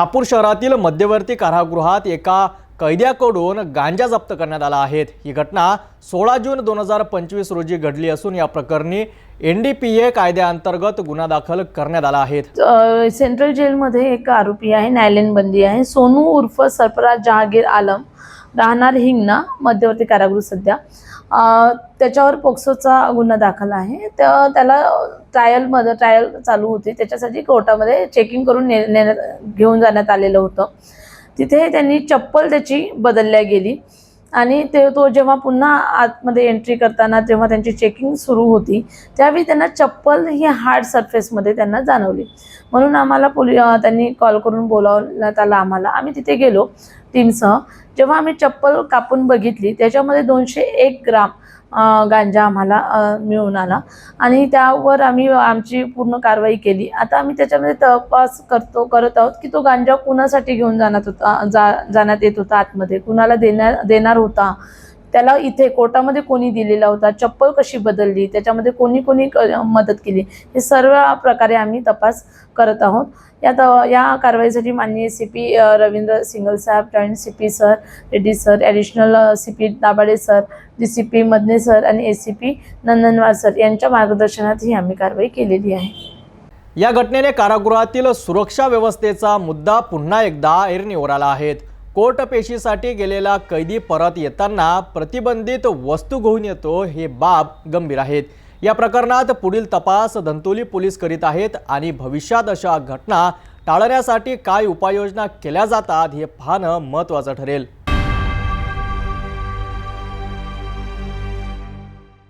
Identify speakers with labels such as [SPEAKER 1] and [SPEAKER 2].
[SPEAKER 1] नागपूर शहरातील मध्यवर्ती कारागृहात एका कैद्याकडून गांजा जप्त करण्यात आला आहेत ही घटना सोळा जून दोन हजार पंचवीस रोजी घडली असून या प्रकरणी एन डी पी ए कायद्याअंतर्गत गुन्हा दाखल करण्यात आला आहे.
[SPEAKER 2] सेंट्रल जेलमध्ये एक आरोपी आहे न्यायालयीन बंदी आहे. सोनू उर्फ सरफराज जहागीर आलम राहणार हिंगणा मध्यवर्ती कारागृह सध्या. त्याच्यावर पोक्सोचा गुन्हा दाखल आहे. त्या त्याला ट्रायलमध्ये ट्रायल चालू होती. त्याच्यासाठी कोर्टामध्ये चेकिंग करून ने नेण्यात घेऊन जाण्यात आलेलं होतं. तिथे त्यांनी चप्पल त्याची बदलल्या गेली. आणि ते तो जेव्हा पुन्हा आतमध्ये एंट्री करताना जेव्हा त्यांची चेकिंग सुरू होती त्यावेळी त्यांना चप्पल ही हार्ड सरफेसमध्ये त्यांना जाणवली. म्हणून आम्हाला पोलि त्यांनी कॉल करून बोलावण्यात आला आम्हाला. आम्ही तिथे गेलो. तीनसह जेव्हा आम्ही चप्पल कापून बघितली त्याच्यामध्ये दोनशे एक ग्राम गांजा आम्हाला मिळून आला. आणि त्यावर आम्ही आमची पूर्ण कारवाई केली. आता आम्ही त्याच्यामध्ये तपास करतो करत आहोत की तो गांजा कुणासाठी घेऊन जाण्यात होता जा जाण्यात येत होता आतमध्ये? कुणाला देण्या देणार होता? त्याला इथे कोर्टामध्ये कोणी दिलेला होता चप्पल कशी बदलली त्याच्यामध्ये कोणी कोणी मदत केली हे सर्व प्रकारे आम्ही तपास करत आहोत. या त या कारवाईसाठी माननीय सी पी रवींद्र सिंगल साहेब joint C P sir Reddy sir additional C P Dabhade sir D C P Madane sir आणि A C P Nandanwar sir यांच्या मार्गदर्शनात ही आम्ही कारवाई केलेली आहे.
[SPEAKER 1] या घटनेने कारागृहातील सुरक्षा व्यवस्थेचा मुद्दा पुन्हा एकदा ऐरणीवर आला आहे. पोटपेशीसाठी गेलेला कैदी परत येताना प्रतिबंधित वस्तू घेऊन येतो हे बाब गंभीर आहेत. या प्रकरणात पुढील तपास धंतोली पोलीस करीत आहेत आणि भविष्यात अशा घटना टाळण्यासाठी काय उपाययोजना केल्या जातात हे पाहणं महत्त्वाचं ठरेल.